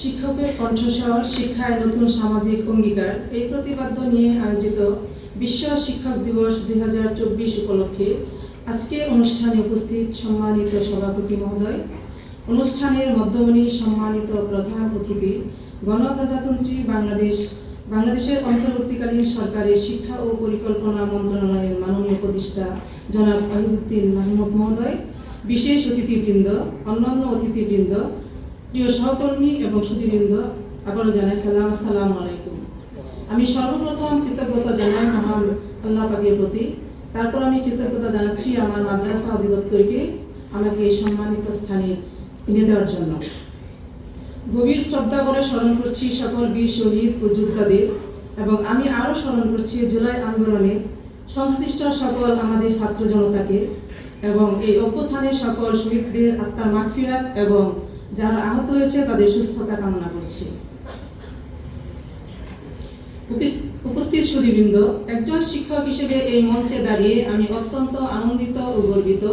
শিক্ষকের কণ্ঠস্বর শিক্ষায় নতুন সামাজিক অঙ্গীকার, এই প্রতিপাদ্য নিয়ে আয়োজিত বিশ্ব শিক্ষক দিবস দুই হাজার চব্বিশ উপলক্ষে আজকে অনুষ্ঠানে উপস্থিত সম্মানিত সভাপতি মহোদয়, অনুষ্ঠানের মধ্যমণি সম্মানিত প্রধান অতিথি, গণপ্রজাতন্ত্রী বাংলাদেশ, বাংলাদেশের অন্তর্বর্তীকালীন সরকারের শিক্ষা ও পরিকল্পনা মন্ত্রণালয়ের মাননীয় উপদেষ্টা জনাব ওয়াহিদুদ্দিন মাহমুদ মহোদয়, বিশেষ অতিথিবৃন্দ, অন্যান্য অতিথিবৃন্দ প্রিয় সহকর্মী এবং সুধীবৃন্দ আবারও জানাই সালাম, আসসালামু আলাইকুম। আমি সর্বপ্রথম কৃতজ্ঞতা জানাই মহান আল্লাহ পাকের প্রতি। তারপর আমি কৃতজ্ঞতা জানাচ্ছি আমার মাদ্রাসা অধিদপ্তরকে আমাকে এই সম্মানিত স্থানে এনে দেওয়ার জন্য। গভীর শ্রদ্ধা করে স্মরণ করছি সকল বীর শহীদ ও যোদ্ধাদের এবং আমি আরও স্মরণ করছি জুলাই আন্দোলনে সংশ্লিষ্ট সকল আমাদের ছাত্র জনতাকে এবং এই অভ্যুত্থানের সকল শহীদদের আত্মার মাগফিরাত এবং যারা আহত হয়েছে তাদের সুস্থতা কামনা করছি। উপস্থিত সুধীবৃন্দ, একজন শিক্ষক হিসেবে এই মঞ্চে দাঁড়িয়ে আমি অত্যন্ত আনন্দিত ও গর্বিত।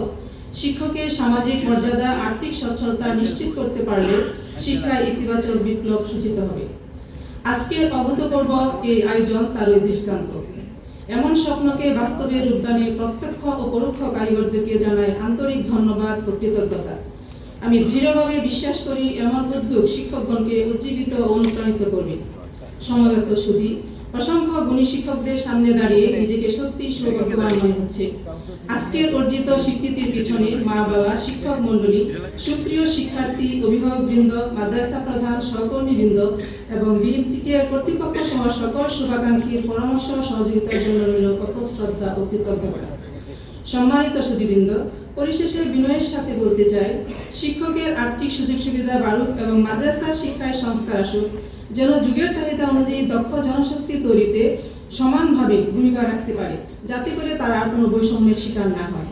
শিক্ষকের সামাজিক মর্যাদা, আর্থিক সচ্ছলতা নিশ্চিত করতে পারলে শিক্ষায় ইতিবাচক বিপ্লব সূচিত হবে। আজকের অভূতপূর্ব এই আয়োজন তারই দৃষ্টান্ত। এমন স্বপ্নকে বাস্তবে রূপদানে প্রত্যক্ষ ও পরোক্ষ কারিগরদেরকে জানায় আন্তরিক ধন্যবাদ ও কৃতজ্ঞতা। আমি দৃঢ়ভাবে বিশ্বাস করি এমন উদ্যোগ শিক্ষকগণকে উজ্জীবিত ও অনুপ্রাণিত করবে। সমবেত সুধী, অসংখ্য গুণী শিক্ষকদের সামনে দাঁড়িয়ে নিজেকে সত্যি সৌভাগ্যবান মনে হচ্ছে। আজকের অর্জিত স্বীকৃতির পিছনে মা বাবা শিক্ষক মণ্ডলী, সুপ্রিয় শিক্ষার্থী, অভিভাবকবৃন্দ, মাদ্রাসা প্রধান, সহকর্মীবৃন্দ এবং বিএমটিটিআর কর্তৃপক্ষ সহ সকল শুভাকাঙ্ক্ষীর পরামর্শ সহযোগিতার জন্য রইল কত শ্রদ্ধা ও কৃতজ্ঞতা। সম্মানিত সুধীবৃন্দ পরিশেষে বিনয়ের সাথে বলতে চাই শিক্ষকের আর্থিক সুযোগ সুবিধা বাড়ুক এবং মাদ্রাসা শিক্ষায় সংস্কার আসুক যেন যুগের চাহিদা অনুযায়ী দক্ষ জনশক্তি তৈরিতে সমানভাবে ভূমিকা রাখতে পারে যাতে করে তারা আর কোনো বৈষম্যের শিকার না হয়।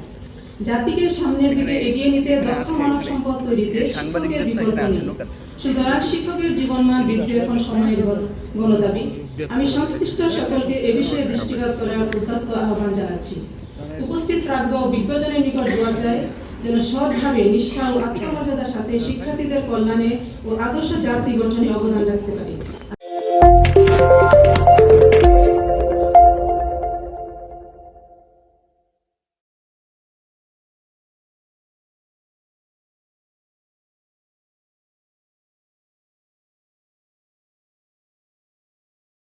জাতিকে সামনের দিকে এগিয়ে নিতে দক্ষ মানব সম্পদ তৈরিতে শিক্ষকের বিকল্প নেই। সুতরাং শিক্ষকের জীবনমান বৃদ্ধি এখন সময়ের গণদাবি। আমি সংশ্লিষ্ট সকলকে এ বিষয়ে দৃষ্টিপাত করার উদ্যত্ত আহ্বান জানাচ্ছি। উপস্থিত প্রাজ্ঞ বিজ্ঞজনের নিকট দোয়া যায় যেন সৎভাবে, নিষ্ঠা ও আত্মমর্যাদার সাথে শিক্ষার্থীদের কল্যাণে ও আদর্শ জাতি গঠনে অবদান রাখতে পারি।